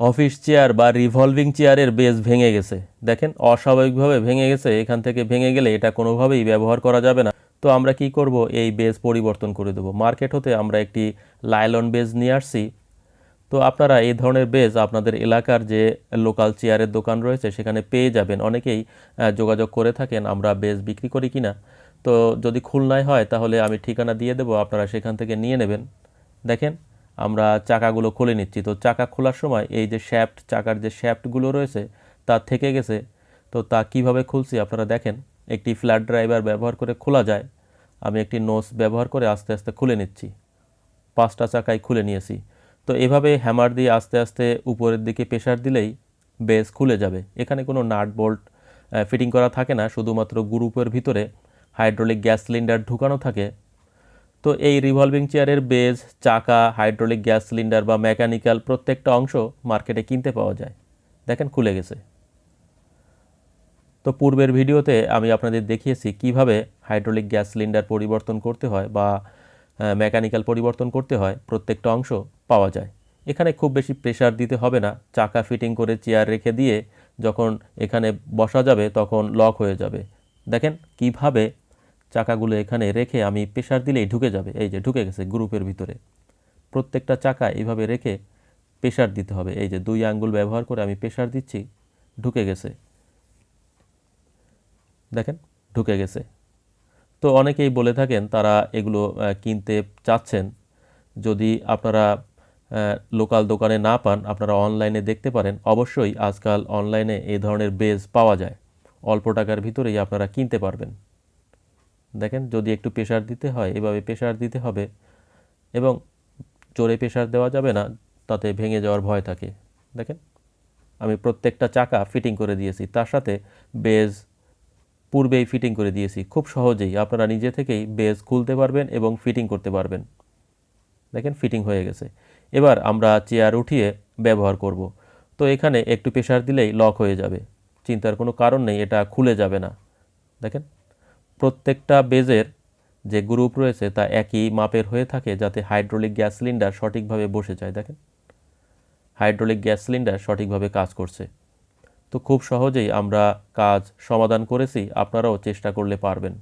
Office chair বা revolving চেয়ারের base ভেঙে গেছে। দেখেন, অস্বাভাবিকভাবে ভেঙে গেছে, এখান থেকে ভেঙে গেলে এটা কোনোভাবেই ব্যবহার করা যাবে না। তো আমরা কি করব? এই বেস পরিবর্তন করে দেবো। মার্কেট হতে আমরা একটি লাইলন বেজ নিয়ে আসছি। তো আপনারা এই ধরনের বেজ আপনাদের এলাকার যে লোকাল চেয়ারের দোকান রয়েছে, সেখানে পেয়ে যাবেন। অনেকেই যোগাযোগ করে থাকেন, আমরা বেজ বিক্রি করি কিনা। তো যদি খুলনায় হয়, তাহলে আমি ঠিকানা দিয়ে দেবো। আপনারা সেখান থেকে নিয়ে নেবেন। দেখেন আমরা চাকাগুলো খুলে নিচ্ছি। তো চাকা খোলার সময় এই যে শ্যাফট চাকার যে শ্যাফটগুলো রয়েছে, তা থেকে গেছে। তো তা কীভাবে খুলছি আপনারা দেখেন। একটি ফ্ল্যাট ড্রাইভার ব্যবহার করে খোলা যায়। আমি একটি নোস ব্যবহার করে আস্তে আস্তে খুলে নিচ্ছি। পাঁচটা চাকাই খুলে নিয়েছি। তো এভাবে হ্যামার দিয়ে আস্তে আস্তে উপরের দিকে প্রেশার দিলেই বেস খুলে যাবে। এখানে কোনো নাট বোল্ট ফিটিং করা থাকে না। শুধুমাত্র গ্রুপের ভিতরে হাইড্রোলিক গ্যাস সিলিন্ডার ঢুকানো থাকে। তো এই রিভলভিং চেয়ারের বেজ চাকা হাইড্রোলিক গ্যাস সিলিন্ডার বা মেকানিক্যাল প্রত্যেকটা অংশ মার্কেটে কিনতে পাওয়া যায়। দেখেন খুলে গেছে। তো পূর্বের ভিডিওতে আমি আপনাদের দেখিয়েছি কীভাবে হাইড্রোলিক গ্যাস সিলিন্ডার পরিবর্তন করতে হয় বা মেকানিক্যাল পরিবর্তন করতে হয়, প্রত্যেকটা অংশ পাওয়া যায়। এখানে খুব বেশি প্রেসার দিতে হবে না, চাকা ফিটিং করে চেয়ার রেখে দিয়ে যখন এখানে বসা যাবে তখন লক হয়ে যাবে। দেখেন কীভাবে চাকাগুলো এখানে রেখে আমি প্রেশার দিলেই ঢুকে যাবে। এই যে ঢুকে গেছে গ্রুপের ভিতরে। প্রত্যেকটা চাকা এইভাবে রেখে প্রেশার দিতে হবে। এই যে দুই আঙ্গুল ব্যবহার করে আমি প্রেশার দিচ্ছি, ঢুকে গেছে। দেখেন, ঢুকে গেছে। তো অনেকেই বলে থাকেন, তারা এগুলো কিনতে চাচ্ছেন। যদি আপনারা লোকাল দোকানে না পান, আপনারা অনলাইনে দেখতে পারেন। অবশ্যই আজকাল অনলাইনে এই ধরনের বেজ পাওয়া যায়। অল্প টাকার ভিতরেই আপনারা কিনতে পারবেন। দেখেন, যদি একটু প্রেশার দিতে হয়, এভাবে প্রেশার দিতে হবে এবং জোরে প্রেশার দেওয়া যাবে না, তাতে ভেঙে যাওয়ার ভয় থাকে। দেখেন, আমি প্রত্যেকটা চাকা ফিটিং করে দিয়েছি, তার সাথে বেজ পূর্বেই ফিটিং করে দিয়েছি, খুব সহজেই। আপনারা নিজে থেকেই বেজ খুলতে পারবেন এবং ফিটিং করতে পারবেন। দেখেন ফিটিং হয়ে গেছে। এবার আমরা চেয়ার উঠিয়ে ব্যবহার করব। তো এখানে একটু প্রেশার দিলেই লক হয়ে যাবে। চিন্তার কোনো কারণ নেই, এটা খুলে যাবে না। দেখেন প্রত্যেকটা বেজের যে গ্রুপ রয়েছে তা একই মাপের হয়ে থাকে যাতে হাইড্রোলিক গ্যাস সিলিন্ডার সঠিকভাবে বসে যায়, দেখেন। হাইড্রোলিক গ্যাস সিলিন্ডার সঠিকভাবে কাজ করছে। তো খুব সহজেই আমরা কাজ সমাধান করেছি, আপনারাও চেষ্টা করলে পারবেন।